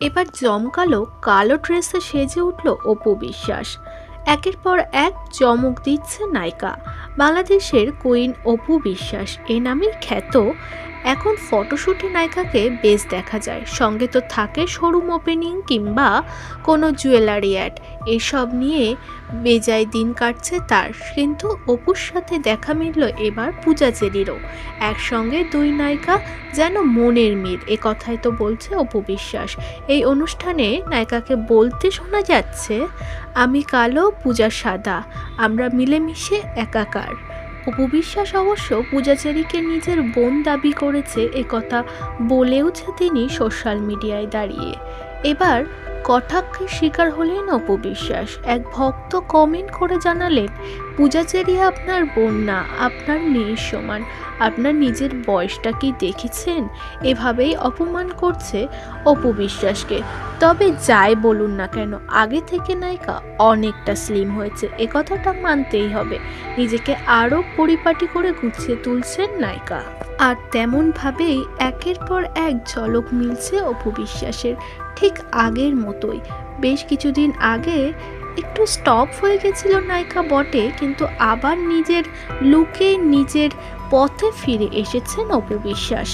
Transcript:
এবার জমকালো কালো ড্রেসে সেজে উঠল অপু বিশ্বাস। একের পর এক চমক দিচ্ছে নায়িকা। বাংলাদেশের কুইন অপু বিশ্বাস। এ নামেই খ্যাত এখন ফটোশ্যুটে নায়িকাকে বেশ দেখা যায়। সঙ্গে তো থাকে শোরুম ওপেনিং কিংবা কোনো জুয়েলারি অ্যাড। এসব নিয়ে বেজায় দিন কাটছে তার। কিন্তু অপুর সাথে দেখা মিলল এবার পূজা চেরিরও একসঙ্গে দুই নায়িকা যেন মনের মিল, এ কথাই তো বলছে অপু বিশ্বাস। এই অনুষ্ঠানে নায়িকাকে বলতে শোনা যাচ্ছে, আমি কালো, পূজা সাদা। আমরা মিলেমিশে একাকার। অপু বিশ্বাস অবশ্য পূজাচারীকে নিজের বোন দাবি করেছে একথা বলেওছে তিনি সোশ্যাল মিডিয়ায় দাঁড়িয়ে। এবার কটাক্ষের শিকার হলেন অপু বিশ্বাস এক ভক্ত কমেন্ট করে জানালেন, পূজাচেরি আপনার বোন না, আপনার মেয়ের সমান। আপনার নিজের বয়সটা কি দেখেছেন? এভাবেই অপমান করছে অপু বিশ্বাসকে তবে যাই বলুন না কেন, আগে থেকে নায়িকা অনেকটা স্লিম হয়েছে। এ কথাটা মানতেই হবে। নিজেকে আরও পরিপাটি করে গুছিয়ে তুলছেন নায়িকা। আর তেমনভাবেই একের পর এক ঝলক মিলছে অপু বিশ্বাসের ঠিক আগের মতোই। বেশ কিছুদিন আগে একটু স্টপ হয়ে গেছিল নায়িকা বটে, কিন্তু আবার নিজের লুকে নিজের পথে ফিরে এসেছেন অপু বিশ্বাস।